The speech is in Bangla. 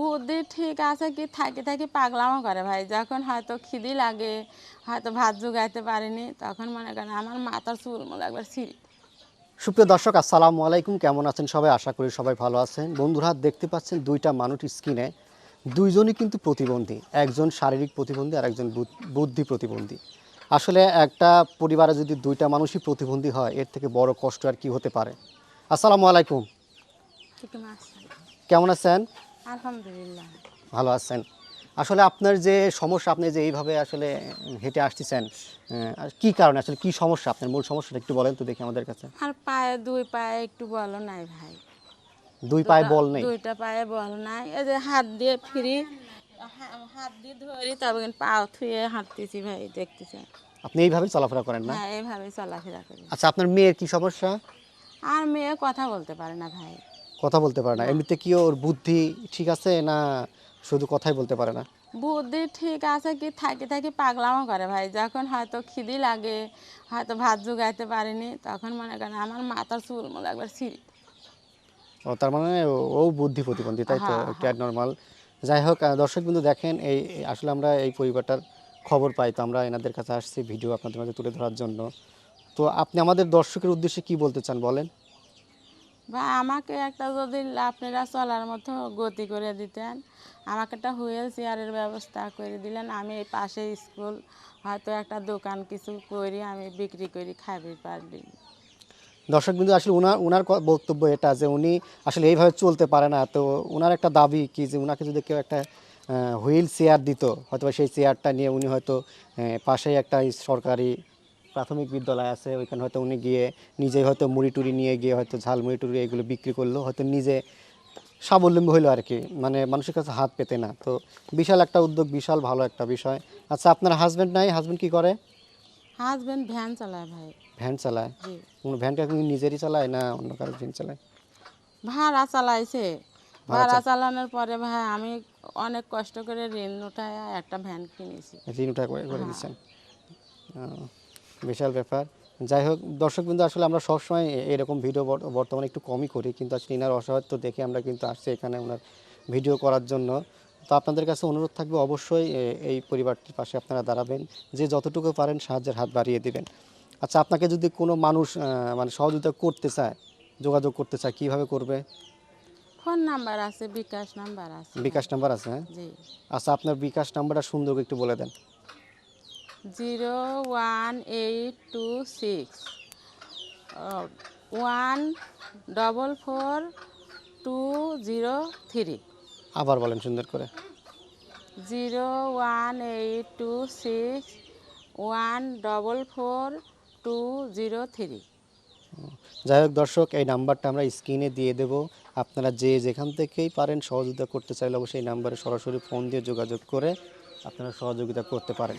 বুদ্ধি ঠিক আছে কি থাকে থাকি পাগলামো করে ভাই। যখন হয়তো খিদি লাগে হয়তো ভাত জোগাইতে পারিনি তখন মনে করেন আমার মাথার চুল মনে একবার ছিঁড়ি সুপ্রিয় দর্শক আসসালামু আলাইকুম। কেমন আছেন সবাই? আশা করি সবাই ভালো আছেন। বন্ধুরা দেখতে পাচ্ছেন দুইটা মানুষ স্কিনে দুইজনই কিন্তু প্রতিবন্ধী। একজন শারীরিক প্রতিবন্ধী আর একজন বুদ্ধি প্রতিবন্ধী। আসলে একটা পরিবারে যদি দুইটা মানুষই প্রতিবন্ধী হয় এর থেকে বড় কষ্ট আর কি হতে পারে? আসসালামু আলাইকুম। আছে কেমন আছেন? আলহামদুলিল্লাহ। ভালো আছেন। আসলে আপনার যে সমস্যা আপনি যে এইভাবে আসলে হেঁটে আসতেছেন কি কারণে আসলে কি সমস্যা? আপনার মূল সমস্যাটা একটু বলেন তো দেখি আমাদের কাছে। আর পায়ে দুই পায়ে একটু বলো নাই ভাই। দুই পায়ে বল নেই? দুইটা পায়ে বল নাই। এই যে হাত দিয়ে ফিরি হাত দিয়ে ধরি তবে পা থুয়ে হাঁটতেছি ভাই দেখতেছি। আপনি এইভাবে চলাফেরা করেন না? হ্যাঁ এইভাবে চলাফেরা করি। আচ্ছা আপনার মেয়ের কি সমস্যা? আর মেয়ে কথা বলতে পারে না ভাই। কথা বলতে পারে না। এমনিতে কি ওর বুদ্ধি ঠিক আছে না শুধু কথাই বলতে পারে না? বুদ্ধি ঠিক আছে কি থাকি থাকি পাগলামো করে ভাই। যখন হয়তো খিদি লাগে হয়তো ভাত জোগাইতে পারিনি তখন মনে করেন আমার মাথার চুল মুল একবার ছিঁড়ি ও তার মানে ও- বুদ্ধি প্রতিবন্ধী তাই তো? হ্যাঁ, একটু নর্মাল। যাই হোক দর্শক বিন্দু দেখেন এই- আসলে আমরা এই পরিবারটার খবর পাই তো আমরা এনাদের কাছে আসছি ভিডিও আপনাদের মাঝে তুলে ধরার জন্য। তো আপনি আমাদের দর্শকের উদ্দেশ্যে কি বলতে চান বলেন? বা আমাকে একটা যদি আপনারা চলার মতো গতি করে দিতেন, আমাকে একটা হুইল চেয়ারের ব্যবস্থা করে দিলেন, আমি এই পাশে স্কুল হয়তো একটা দোকান কিছু করি আমি বিক্রি করি খাবি পারবি। দর্শক বিন্দু আসলে ওনার ওনার বক্তব্য এটা যে উনি আসলে এইভাবে চলতে পারে না। তো ওনার একটা দাবি কি যে ওনাকে যদি কেউ একটা হুইল চেয়ার দিত হয়তো সেই চেয়ারটা নিয়ে উনি হয়তো পাশেই একটা সরকারি প্রাথমিক বিদ্যালয় আছে ওইখানে হয়তো উনি গিয়ে নিজে হয়তো মুড়ি টুড়ি নিয়ে গিয়ে হয়তো ঝাল মুড়ি টুড়ি এগুলো বিক্রি করল হয়তো নিজে স্বাবলম্বী হইল আর কি মানে মানুষের কাছে হাত পেতে না। তো বিশাল একটা উদ্যোগ বিশাল ভালো একটা বিষয়। আচ্ছা আপনার হাজব্যান্ড নাই? হাজব্যান্ড কি করে? হাজবেন্ড ভ্যান চালায় ভাই। ভ্যান চালায়? জি। কোন ভ্যানটা কি নিজেরই চালায় না অন্য কারও ভ্যান চালায়? ভাড়া চালাইছে। ভাড়া চালানোর পরে ভাই আমি অনেক কষ্ট করে ঋণ উঠায় একটা ভ্যান কিনেছি। ঋণ উঠা করে দিচ্ছেন। আহ, বিশাল ব্যাপার। যাই হোক দর্শক কিন্তু আসলে আমরা সবসময় এরকম ভিডিও বর- বর্তমানে একটু কমই করি কিন্তু আসলে এনার অসহায়ত্ব দেখে আমরা কিন্তু আসছি এখানে ওনার ভিডিও করার জন্য। তো আপনাদের কাছে অনুরোধ থাকবে অবশ্যই এই পরিবারটির পাশে আপনারা দাঁড়াবেন যে যতটুকু পারেন সাহায্যের হাত বাড়িয়ে দিবেন। আচ্ছা আপনাকে যদি কোনো মানুষ মানে সহযোগিতা করতে চায় যোগাযোগ করতে চায় কীভাবে করবে? ফোন নাম্বার আছে বিকাশ নাম্বার আছে। বিকাশ নাম্বার আছে হ্যাঁ? আচ্ছা আপনার বিকাশ নাম্বারটা সুন্দর একটু বলে দেন। Zero one eight two six one double four two zero three আবার বলেন সুন্দর করে। Zero one eight two six one double four two zero three যাই হোক দর্শক এই নাম্বারটা আমরা স্ক্রিনে দিয়ে দেব। আপনারা যে যেখান থেকেই পারেন সহযোগিতা করতে চাইলে অবশ্যই এই নাম্বারে সরাসরি ফোন দিয়ে যোগাযোগ করে আপনারা সহযোগিতা করতে পারেন।